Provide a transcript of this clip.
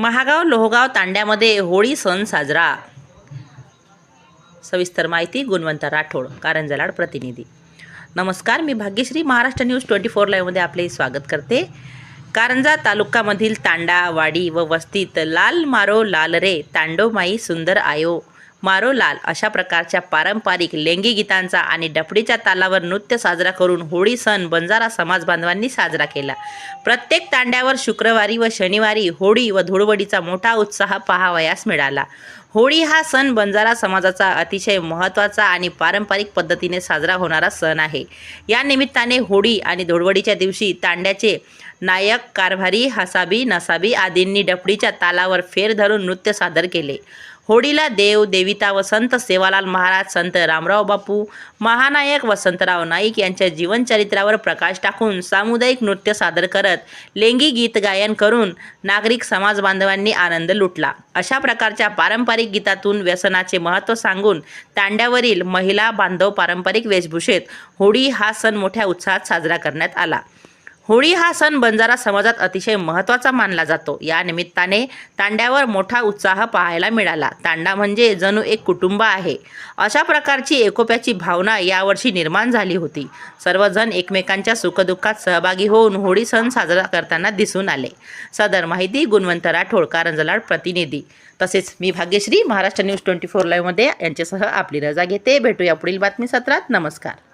महागाव लोहगाव तांड्यामध्ये होळी सण साजरा. सविस्तर माहिती गुणवंत राठोड कारंजलाड प्रतिनिधी. नमस्कार मी Bhagyashree Maharashtra news twenty four लाईव्हमध्ये आपले स्वागत करते. कारंजा तालुक्यामधील तांडा वाडी व वस्तीत लाल मारो लाल रे तांडोमाई सुंदर आयो. मारोलाल अशा प्रकारच्या पारंपरिक लेंगी गीतांचा आणि डफडीच्या तालावर नृत्य साजरा करून होळी सण बंजारा समाज बांधवांनी साजरा केला. प्रत्येक तांड्यावर शुक्रवारी व शनिवारी होळी व धुळवडीचा मोठा उत्साह पाहावयास मिळाला. होळी हा सण बंजारा समाजाचा अतिशय महत्त्वाचा आणि पारंपरिक पद्धतीने साजरा होणारा सण आहे. या निमित्ताने होळी आणि धुळवडीच्या दिवशी तांड्याचे नायक कारभारी हसाबी नसाबी आदींनी डफडीच्या तालावर फेर धरून नृत्य सादर केले. होळीला देव देविता व संत सेवालाल महाराज संत रामराव बापू महानायक वसंतराव नाईक यांच्या जीवनचरित्रावर प्रकाश टाकून सामुदायिक नृत्य सादर करत लेंगी गीत गायन करून नागरिक समाज बांधवांनी आनंद लुटला. अशा प्रकारच्या पारंपरिक गीतातून व्यसनाचे महत्त्व सांगून तांड्यावरील महिला बांधव पारंपरिक वेशभूषेत होळी हा सण मोठ्या उत्साहात साजरा करण्यात आला. होळी हा सण बंजारा समाजात अतिशय महत्त्वाचा मानला जातो. या निमित्ताने तांड्यावर मोठा उत्साह पाहायला मिळाला. तांडा म्हणजे जणू एक कुटुंब आहे. अशा प्रकारची एकोप्याची भावना यावर्षी निर्माण झाली होती. सर्वजण एकमेकांच्या सुखदुःखात सहभागी होऊन होळी सण साजरा करताना दिसून आले. सदर माहिती गुणवंत राठोड कारंजलाड प्रतिनिधी. तसेच मी Bhagyashree Maharashtra news twenty four लाईव्हमध्ये यांच्यासह आपली रजा घेते. भेटूया पुढील बातमी सत्रात नमस्कार.